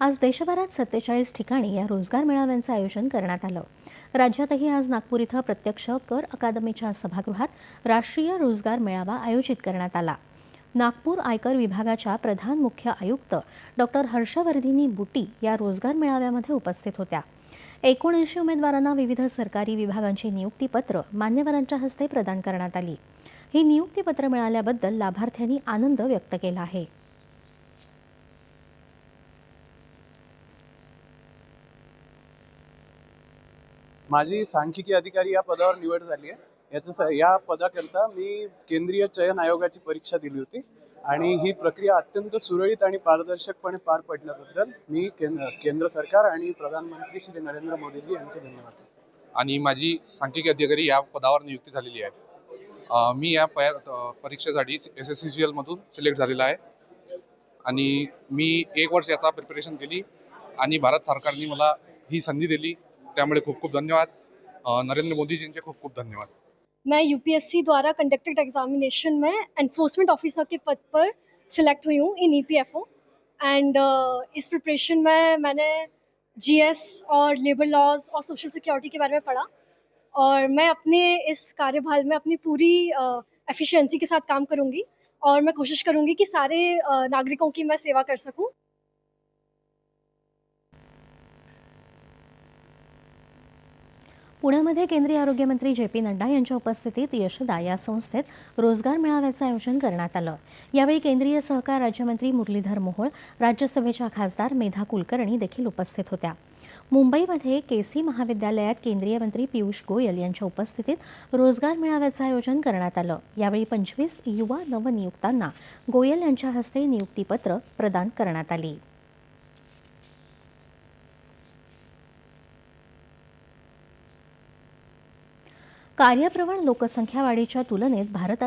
आज देशभरात सत्तेचाळीस ठिकाणी या रोजगार मेळाव्यांचं आयोजन करण्यात आलं. राज्यातही आज नागपूर इथं प्रत्यक्ष कर अकादमीच्या सभागृहात राष्ट्रीय रोजगार मेळावा आयोजित करण्यात आला. नागपूर आयकर विभागाच्या प्रधान मुख्य आयुक्त डॉक्टर हर्षवर्धिनी बुटी या रोजगार मेळाव्यामध्ये उपस्थित होत्या. एकोणऐंशी उमेदवारांना विविध सरकारी विभागांची नियुक्तीपत्र मान्यवरांच्या हस्ते प्रदान करण्यात आली. ही नियुक्तीपत्र मिळाल्याबद्दल लाभार्थ्यांनी आनंद व्यक्त केला आहे. माझी सांख्यिकी अधिकारी या पदावर निवड झाली आहे. याच्या स- या पदाकरता मी केंद्रीय चयन आयोगाची परीक्षा दिली होती. आणि ही प्रक्रिया अत्यंत सुरळीत आणि पारदर्शकपणे पार पडल्याबद्दल मी केंद्र केंद्र सरकार आणि प्रधानमंत्री श्री नरेंद्र मोदीजी यांचे धन्यवाद. आणि माझी सांख्यिकी अधिकारी या पदावर नियुक्ती झालेली आहे. मी या परीक्षेसाठी एस एस सी जी एलमधून सिलेक्ट झालेला आहे. आणि मी एक वर्ष याचा प्रिपरेशन केली आणि भारत सरकारने मला ही संधी दिली. खूप खूप धन्यवाद. नरेंद्र मोदीजींचे खूप खूप धन्यवाद. मैं यूपीएससी द्वारा कंडक्टेड एग्जामिनेशन में एनफोर्समेंट ऑफिसर के पद पर सिलेक्ट हुई हूँ इन ईपीएफओ एंड इस प्रिपरेशन में मैंने जीएस और लेबर लॉज और सोशल सिक्योरिटी के बारे में पढ़ा और मैं अपने इस कार्यभार में अपनी पूरी एफिशिएंसी के साथ काम करूँगी और मैं कोशिश करूँगी कि सारे नागरिकों की मैं सेवा कर सकूँ। पुण्यामध्ये केंद्रीय आरोग्यमंत्री जे पी नड्डा यांच्या उपस्थितीत यशदा या संस्थेत रोजगार मेळाव्याचं आयोजन करण्यात आलं. यावेळी केंद्रीय सहकार राज्यमंत्री मुरलीधर मोहोळ राज्यसभेच्या खासदार मेधा कुलकर्णी देखील उपस्थित होत्या. मुंबईमध्ये केसी महाविद्यालयात केंद्रीय मंत्री पियुष गोयल यांच्या उपस्थितीत रोजगार मेळाव्याचं आयोजन करण्यात आलं. यावेळी पंचवीस युवा नवनियुक्तांना गोयल यांच्या हस्ते नियुक्तीपत्र प्रदान करण्यात आली. कार्यप्रवण लोकसंख्या वाढीच्या तुलनेत भारतात